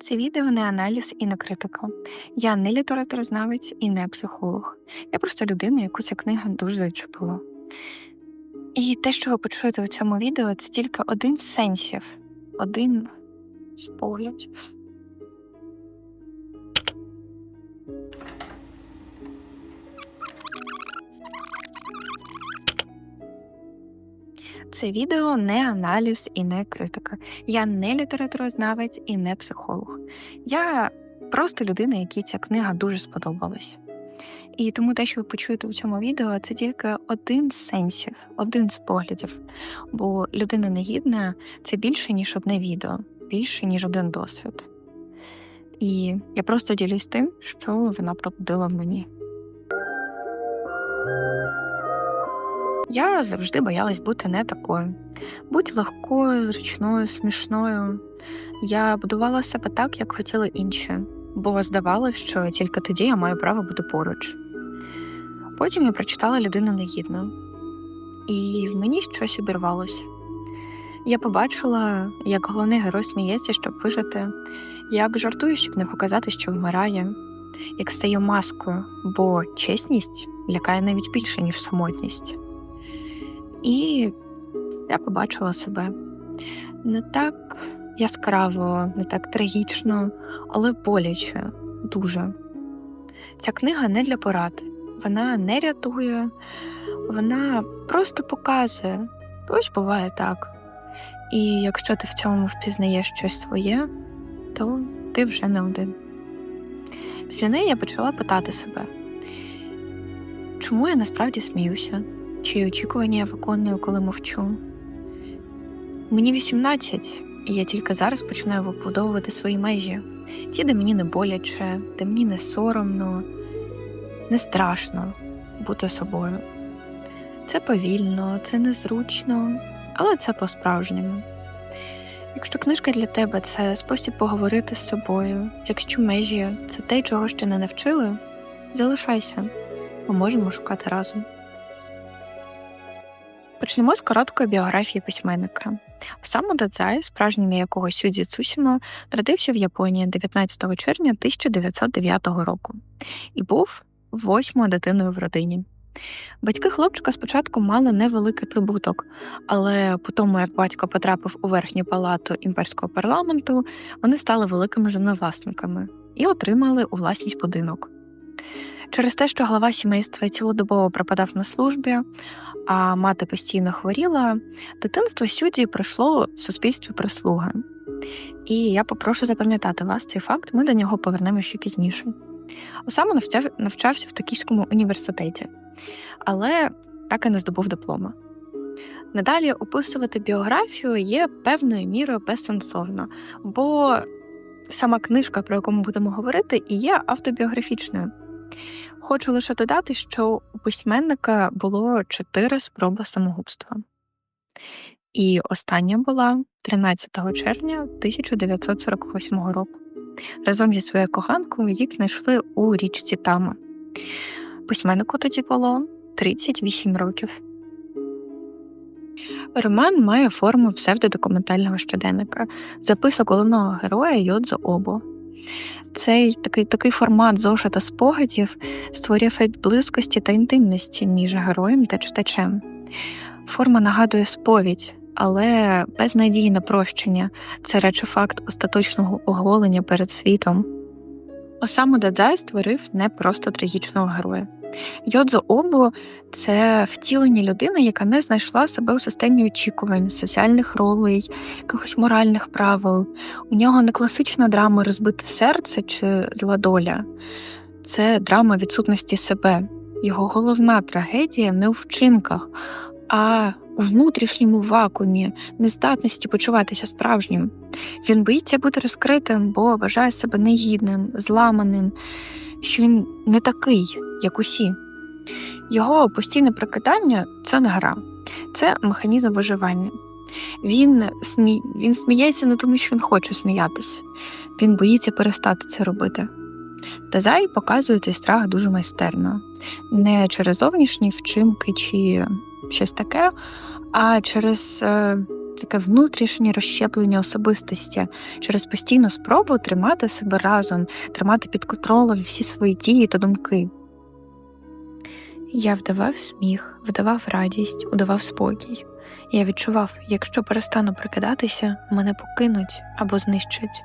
Це відео не аналіз і не критика. Я не літературознавець і не психолог. Я просто людина, яку ця книга дуже зачепила. І те, що ви почуєте у цьому відео, це тільки один з сенсів, один з поглядів. Це відео не аналіз і не критика. Я не літературознавець і не психолог. Я просто людина, якій ця книга дуже сподобалась. І тому те, що ви почуєте у цьому відео, це тільки один з сенсів, один з поглядів. Бо людина негідна це більше, ніж одне відео, більше, ніж один досвід. І я просто ділюсь тим, що вона пробудила в мені. Я завжди боялась бути не такою. Будь легкою, зручною, смішною. Я будувала себе так, як хотіли інші, бо здавалося, що тільки тоді я маю право бути поруч. Потім я прочитала людину негідну, і в мені щось обірвалося. Я побачила, як головний герой сміється, щоб вижити, як жартує, щоб не показати, що вмирає, як стає маскою, бо чесність лякає навіть більше, ніж самотність. І я побачила себе не так яскраво, не так трагічно, але боляче дуже. Ця книга не для порад, вона не рятує, вона просто показує. Ось буває так. І якщо ти в цьому впізнаєш щось своє, то ти вже не один. Після неї я почала питати себе, чому я насправді сміюся? Чиї очікування я виконую, коли мовчу. Мені 18, і я тільки зараз починаю вибудовувати свої межі. Ті, де мені не боляче, де мені не соромно, не страшно бути собою. Це повільно, це незручно, але це по-справжньому. Якщо книжка для тебе це спосіб поговорити з собою, якщо межі це те, чого ще не навчили, залишайся, ми можемо шукати разом. Почнемо з короткої біографії письменника. Осаму Дадзай, справжнє якого Сюдзі Цусімо, народився в Японії 19 червня 1909 року і був восьмою дитиною в родині. Батьки хлопчика спочатку мали невеликий прибуток, але по тому, як батько потрапив у верхню палату імперського парламенту, вони стали великими землевласниками і отримали у власність будинок. Через те, що глава сімейства цілодобово пропадав на службі, а мати постійно хворіла, дитинство Сюді пройшло в суспільстві прислуги. І я попрошу запам'ятати вас цей факт, ми до нього повернемо ще пізніше. Осама навчав, навчався в Токійському університеті, але так і не здобув диплома. Надалі описувати біографію є певною мірою безсенсовно, бо сама книжка, про яку ми будемо говорити, і є автобіографічною. Хочу лише додати, що у письменника було чотири спроби самогубства. І остання була 13 червня 1948 року. Разом зі своєю коханкою їх знайшли у річці Тама. Письменнику тоді було 38 років. Роман має форму псевдодокументального щоденника, записок головного героя Йодзо Обо. Цей такий такий формат зошита спогадів створює ефект близькості та інтимності між героєм та читачем. Форма нагадує сповідь, але без надії на прощення це речі факт остаточного оголення перед світом. Осаму Дадзай створив не просто трагічного героя. Йодзо Обо це втілення людини, яка не знайшла себе у системі очікувань, соціальних ролей, якихось моральних правил. У нього не класична драма розбите серце чи зла доля, це драма відсутності себе. Його головна трагедія не у вчинках, а внутрішньому вакуумі, нездатності почуватися справжнім. Він боїться бути розкритим, бо вважає себе негідним, зламаним, що він не такий, як усі. Його постійне прокидання це не гра, це механізм виживання. Він смі... він сміється не тому, що він хоче сміятися, він боїться перестати це робити. Тазай показує цей страх дуже майстерно, не через зовнішні вчинки чи щось таке, а через е, таке внутрішнє розщеплення особистості через постійну спробу тримати себе разом, тримати під контролем всі свої дії та думки. Я вдавав сміх, вдавав радість, удавав спокій. Я відчував, якщо перестану прикидатися, мене покинуть або знищать.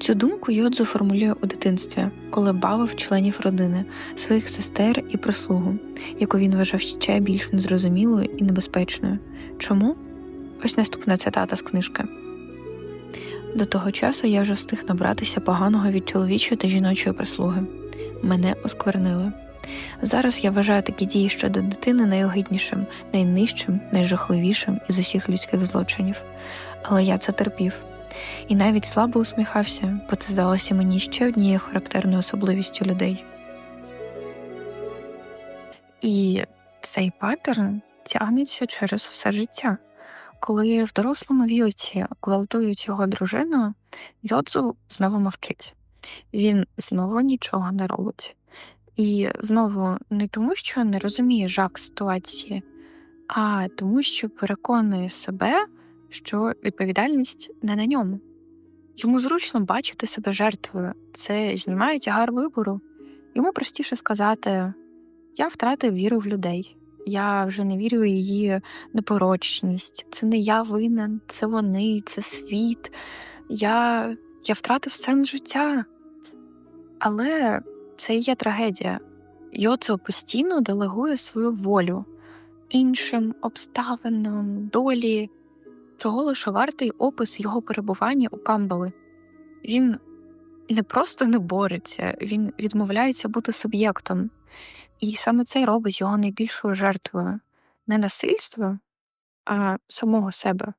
Цю думку Йодзо формулює у дитинстві, коли бавив членів родини, своїх сестер і прислугу, яку він вважав ще більш незрозумілою і небезпечною. Чому? Ось наступна цитата з книжки. До того часу я вже встиг набратися поганого від чоловічої та жіночої прислуги. Мене осквернили. Зараз я вважаю такі дії щодо дитини найогиднішим, найнижчим, найжахливішим із усіх людських злочинів. Але я це терпів. І навіть слабо усміхався, бо це здалося мені ще однією характерною особливістю людей. І цей паттерн тягнеться через все життя. Коли в дорослому віці гвалтують його дружину, Йодзу знову мовчить. Він знову нічого не робить. І знову не тому, що не розуміє жах ситуації, а тому, що переконує себе, що відповідальність не на ньому. Йому зручно бачити себе жертвою, це знімає тягар вибору. Йому простіше сказати: Я втратив віру в людей, я вже не вірю в її непорочність, це не я винен, це вони, це світ. Я, Я втратив сенс життя. Але це і є трагедія. Йоцо постійно делегує свою волю іншим обставинам, долі, чого лише вартий опис його перебування у Камбали. Він не просто не бореться, він відмовляється бути суб'єктом. І саме це робить його найбільшою жертвою не насильства, а самого себе.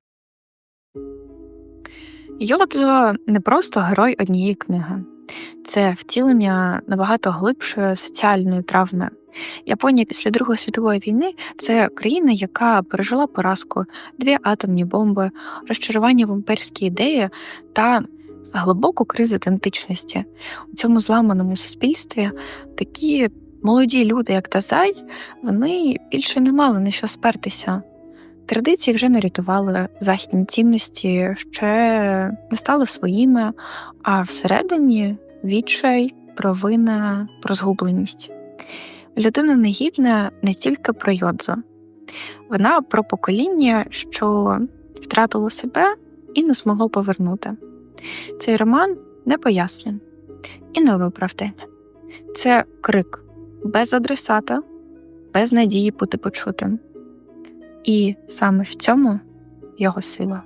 Йодзо не просто герой однієї книги, це втілення набагато глибшої соціальної травми. Японія після Другої світової війни це країна, яка пережила поразку, дві атомні бомби, розчарування в імперській ідеї та глибоку кризу ідентичності. У цьому зламаному суспільстві такі молоді люди, як Тазай, вони більше не мали на що спертися. Традиції вже не рятували західні цінності, ще не стали своїми, а всередині відчай, провина, розгубленість. Людина негідна не тільки про йодзо, вона про покоління, що втратило себе і не змогло повернути. Цей роман не пояснень і не виправдання. Це крик без адресата, без надії бути почутим. І саме в цьому його сила.